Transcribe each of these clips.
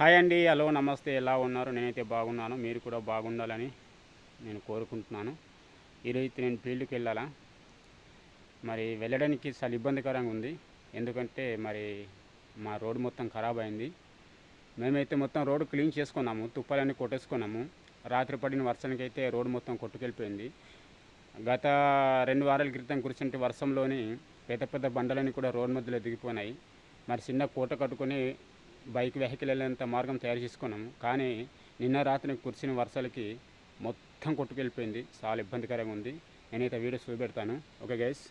Hi అండి hello నమస్తే ఎలా ఉన్నారు? నేనైతే బాగున్నాను మీరు కూడా బాగుండాలని నేను కోరుకుంటున్నాను. ఈరోజు నేను ఫీల్డ్కి వెళ్ళాలా? మరి వెళ్ళడానికి చాలా ఇబ్బందికరంగా ఉంది. ఎందుకంటే మరి మా రోడ్డు మొత్తం ఖరాబ్ అయింది. మేమైతే మొత్తం రోడ్డు క్లీన్ చేసుకున్నాము తుప్పలన్నీ కొట్టేసుకున్నాము. రాత్రి పడిన వర్షానికి అయితే రోడ్డు మొత్తం కొట్టుకెళ్ళిపోయింది. గత రెండు వారాల క్రితం కురిసిన వర్షంలోని పెద్ద పెద్ద బండలన్నీ కూడా రోడ్డు మధ్యలో దిగిపోయినాయి. మరి చిన్న కోట కట్టుకొని బైక్ వెహికల్ వెళ్ళేంత మార్గం తయారు చేసుకున్నాము. కానీ నిన్న రాత్రి కురిసిన వర్షాలకి మొత్తం కొట్టుకెళ్ళిపోయింది. చాలా ఇబ్బందికరంగా ఉంది. నేనైతే వీడియో చూపెడతాను. Okay guys?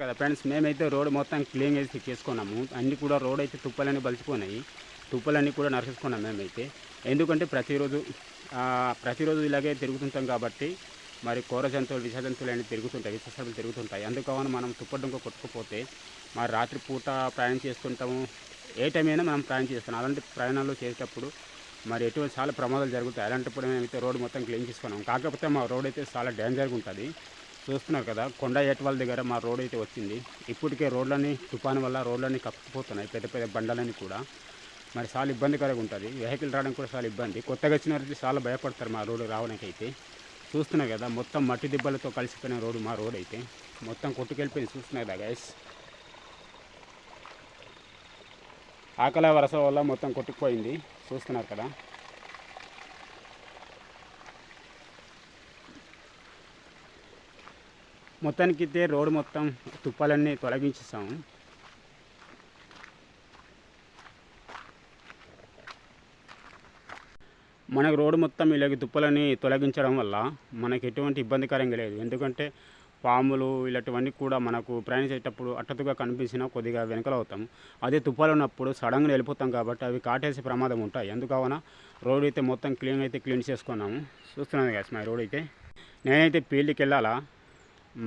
కదా ఫ్రెండ్స్ మేమైతే రోడ్ మొత్తం క్లీన్ చేసి చేసుకున్నాము అన్నీ కూడా రోడ్ అయితే తుప్పలన్నీ బలిచిపోయినాయి తుప్పలన్నీ కూడా నరసేసుకున్నాం మేమైతే. ఎందుకంటే ప్రతిరోజు ప్రతిరోజు ఇలాగే తిరుగుతుంటాం కాబట్టి మరి కూర జంతువులు విష జంతువులు అనేవి తిరుగుతుంటాయి విషసర్పులు తిరుగుతుంటాయి. అందుకని మనం తుప్పడంగా కొట్టుకుపోతే మరి రాత్రి పూట ప్రయాణం చేస్తుంటాము. ఏ టైం అయినా మనం ప్రయాణం చేస్తాం. అలాంటి ప్రయాణాలు చేసేటప్పుడు మరి ఎటువంటి చాలా ప్రమాదాలు జరుగుతాయి. అలాంటప్పుడు మేమైతే రోడ్డు మొత్తం క్లీన్ చేసుకున్నాం. కాకపోతే మా రోడ్ అయితే చాలా డేంజర్గా ఉంటుంది. చూస్తున్నారు కదా కొండ ఏటవాల దగ్గర మా రోడ్ అయితే వచ్చింది. ఇప్పటికే రోడ్లన్నీ తుఫాను వల్ల రోడ్లన్నీ కప్పుకుపోతున్నాయి పెద్ద పెద్ద బండలన్నీ కూడా. మరి చాలా ఇబ్బందికరంగా ఉంటుంది. వెహికల్ రావడం కూడా చాలా ఇబ్బంది. కొత్తగా వచ్చిన వారికి చాలా భయపడతారు మా రోడ్డు రావడానికి అయితే చూస్తున్నారు కదా మొత్తం మట్టి దిబ్బలతో కలిసిపోయిన రోడ్డు మా రోడ్ అయితే. మొత్తం కొట్టుకెళ్ళిపోయింది చూస్తున్నారు కదా గైస్ ఆకలి వరస వల్ల మొత్తం కొట్టుకుపోయింది. చూస్తున్నారు కదా. మొత్తానికి అయితే రోడ్డు మొత్తం తుప్పలన్నీ తొలగించేసాము మనకు రోడ్డు మొత్తం ఇలాగ తుప్పలని తొలగించడం వల్ల మనకి ఎటువంటి ఇబ్బందికరంగా లేదు. ఎందుకంటే పాములు ఇలాంటివన్నీ కూడా మనకు ప్రయాణించేటప్పుడు అట్టతుగా కనిపించినా కొద్దిగా వెనకలు అవుతాం. అదే తుప్పాలు ఉన్నప్పుడు సడన్గా వెళ్ళిపోతాం కాబట్టి అవి కాటేసే ప్రమాదం ఉంటాయి. ఎందుకవన రోడ్ అయితే మొత్తం క్లీన్ అయితే క్లీన్ చేసుకున్నాము. చూస్తున్నాను కదా మా రోడ్ అయితే. నేనైతే ఫీల్డ్కి వెళ్ళాలా?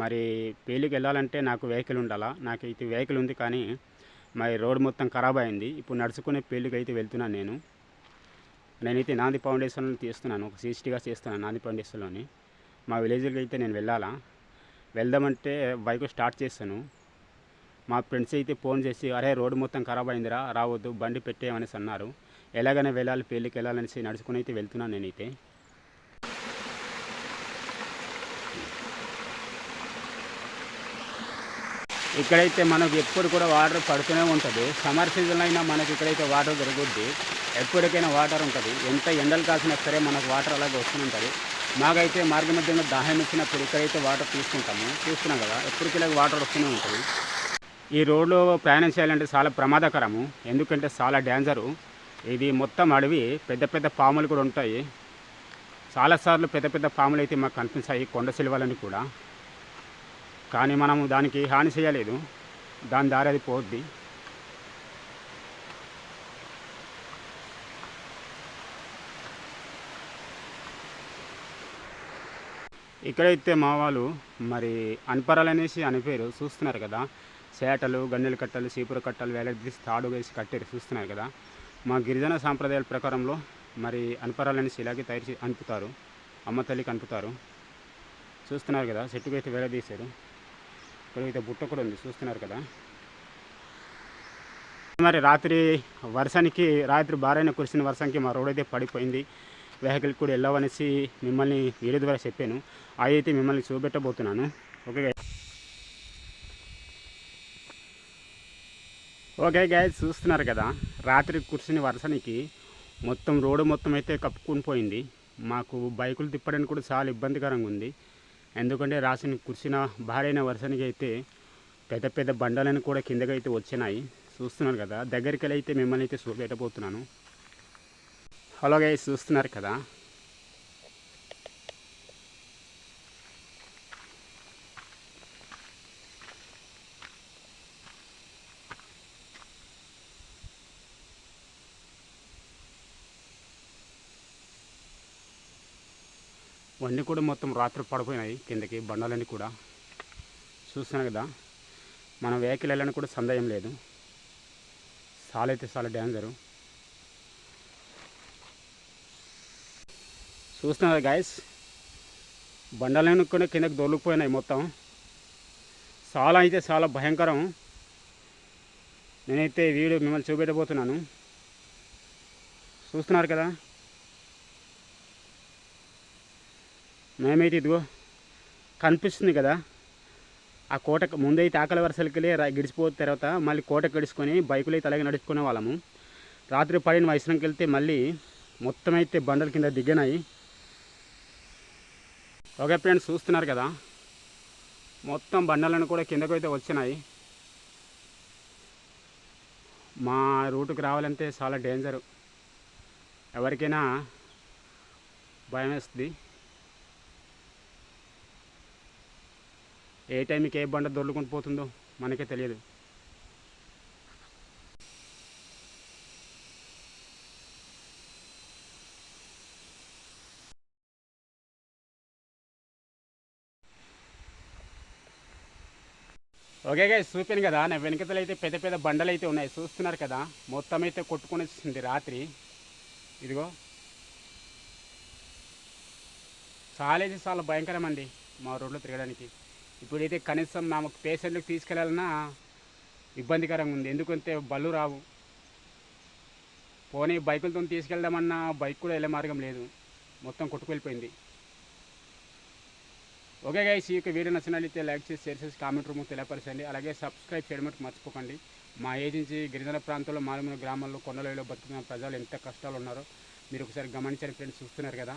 మరి ఫీల్డ్కి వెళ్ళాలంటే నాకు వెహికల్ ఉండాలా? నాకు అయితే వెహికల్ ఉంది కానీ మరి రోడ్ మొత్తం ఖరాబ్ అయింది. ఇప్పుడు నడుచుకునే ఫీల్డ్కి అయితే వెళ్తున్నాను నేను. నేనైతే నాంది ఫౌండేషన్లో తీస్తున్నాను ఒక సిస్టీగా చేస్తున్నాను నాంది ఫౌండేషన్లోని. మా విలేజ్కి అయితే నేను వెళ్ళాలా? వెళ్దామంటే బైక్ స్టార్ట్ చేస్తాను మా ఫ్రెండ్స్ అయితే ఫోన్ చేసి అరే రోడ్డు మొత్తం ఖరాబ్ అయిందిరా రావద్దు బండి పెట్టేయమనేసి అన్నారు. ఎలాగైనా వెళ్ళాలి పెళ్ళికి వెళ్ళాలనేసి నడుచుకుని అయితే వెళ్తున్నాను నేనైతే. ఇక్కడైతే మనకు ఎప్పుడు కూడా వాటర్ పడుతూనే ఉంటుంది. సమ్మర్ సీజన్లో అయినా మనకి ఇక్కడైతే వాటర్ దొరుకుద్ది. ఎప్పటికైనా వాటర్ ఉంటుంది. ఎంత ఎండలు కాసినా సరే మనకు వాటర్ అలాగే వస్తూనే ఉంటుంది. మాకైతే మార్గ మధ్యంలో దాహం ఇచ్చినప్పుడు ఇక్కడైతే వాటర్ తీసుకుంటాము. చూస్తున్నాం కదా ఎప్పటికీ వాటర్ వస్తూనే ఉంటుంది. ఈ రోడ్లో ప్రయాణం చేయాలంటే చాలా ప్రమాదకరము. ఎందుకంటే చాలా డేంజరు. ఇది మొత్తం అడవి పెద్ద పెద్ద పాములు కూడా ఉంటాయి. చాలాసార్లు పెద్ద పెద్ద పాములు అయితే మాకు కనిపించాయి. కొండ సిల్వలని కూడా. కానీ మనము దానికి హాని చేయలేదు. దాని దారి అది పోద్ది. ఇక్కడైతే మా వాళ్ళు మరి అన్పరాలు అనేసి అని పేరు చూస్తున్నారు కదా. చేటలు గన్నెల కట్టలు చీపురు కట్టలు వేలదీసి తాడు వేసి కట్టారు చూస్తున్నారు కదా. మా గిరిజన సాంప్రదాయాల ప్రకారంలో మరి అన్పరాలు అనేసి ఇలాగే తయారు చేసి అనుపుతారు. అమ్మ తల్లికి అనుపుతారు. చూస్తున్నారు కదా చెట్టుకు అయితే వేలదీశారు ఇక్కడైతే బుట్ట కూడా ఉంది చూస్తున్నారు కదా. మరి రాత్రి వర్షానికి రాత్రి భారైన కురిసిన వర్షానికి మా రోడ్ అయితే పడిపోయింది. వెహికల్ కూడా వెళ్ళవనేసి మిమ్మల్ని వీడియో ద్వారా చెప్పాను. అది అయితే మిమ్మల్ని చూపెట్టబోతున్నాను. ఓకే ఓకే గాయస్ చూస్తున్నారు కదా. రాత్రి కురిసిన వర్షానికి మొత్తం రోడ్డు మొత్తం అయితే కప్పుకొని పోయింది. మాకు బైకులు తిప్పడానికి కూడా చాలా ఇబ్బందికరంగా ఉంది. ఎందుకంటే రాసిన కురిసిన భారైన వర్షానికి అయితే పెద్ద పెద్ద బండలను కూడా కిందకి అయితే వచ్చినాయి. చూస్తున్నారు కదా దగ్గరికి వెళ్ళి అయితే మిమ్మల్ని అయితే చూపెట్టబోతున్నాను హలో గైస్ చూస్తున్నారు కదా? ఇవన్నీ కూడా మొత్తం రాత్రి పడిపోయినాయి కిందకి బండలన్నీ కూడా. చూస్తున్నాను కదా మనం వెహికల్ వెళ్ళడానికి కూడా సందేహం లేదు. చాలా చాలా డేంజరు. చూస్తున్నారు గాయస్ బండలన్నీ కూడా కిందకి దొరికిపోయినాయి మొత్తం. చాలా అయితే చాలా భయంకరం. నేనైతే వీడియో మిమ్మల్ని చూపెట్టబోతున్నాను. చూస్తున్నారు కదా మేమైతే ఇదిగో? కనిపిస్తుంది కదా. ఆ కోట ముందైతే ఆకలి వరుసలకి గిడిచిపోతే గిడిచిపోయిన తర్వాత మళ్ళీ కోట గడుచుకొని బైకులు అయితే అలాగే నడుచుకునే వాళ్ళము. రాత్రి పడిన వయసుకి వెళ్తే మళ్ళీ మొత్తం అయితే బండల కింద దిగినాయి. ఓకే ఫ్రెండ్స్ చూస్తున్నారు కదా. మొత్తం బండలను కూడా కిందకు అయితే వచ్చినాయి. మా రూటుకు రావాలంటే చాలా డేంజరు. ఎవరికైనా భయం వేస్తుంది ఏ టైంకి ఏ బండ దొర్లుకొని పోతుందో మనకే తెలియదు. ఓకే గా చూపాను కదా నా వెనకతలు అయితే పెద్ద పెద్ద బండలు అయితే ఉన్నాయి. చూస్తున్నారు కదా మొత్తం అయితే కొట్టుకొని వచ్చింది రాత్రి. ఇదిగో. చాలా అయితే చాలా భయంకరం అండి మా రోడ్లో తిరగడానికి. ఇప్పుడైతే కనీసం మాకు పేషెంట్లకు తీసుకెళ్ళాలన్నా ఇబ్బందికరంగా ఉంది. ఎందుకంటే బళ్ళు రావు. పోనీ బైకులతో తీసుకెళ్దామన్నా బైక్ కూడా వెళ్ళే మార్గం లేదు. మొత్తం కొట్టుకెళ్ళిపోయింది ఓకే గైస్ ఈ యొక్క వీడియో నచ్చినట్లయితే లైక్ చేసి షేర్ చేసి కామెంట్ రూమ్ తెలియపరచండి. అలాగే సబ్స్క్రైబ్ చేయడం మర్చిపోకండి. మా ఏజెన్సీ గిరిజన ప్రాంతంలో మారుమూల గ్రామాల్లో కొండలలో బతుకుతున్న ప్రజలు ఎంత కష్టాలు ఉన్నారో మీరు ఒకసారి గమనించండి ఫ్రెండ్స్ చూస్తున్నారు కదా.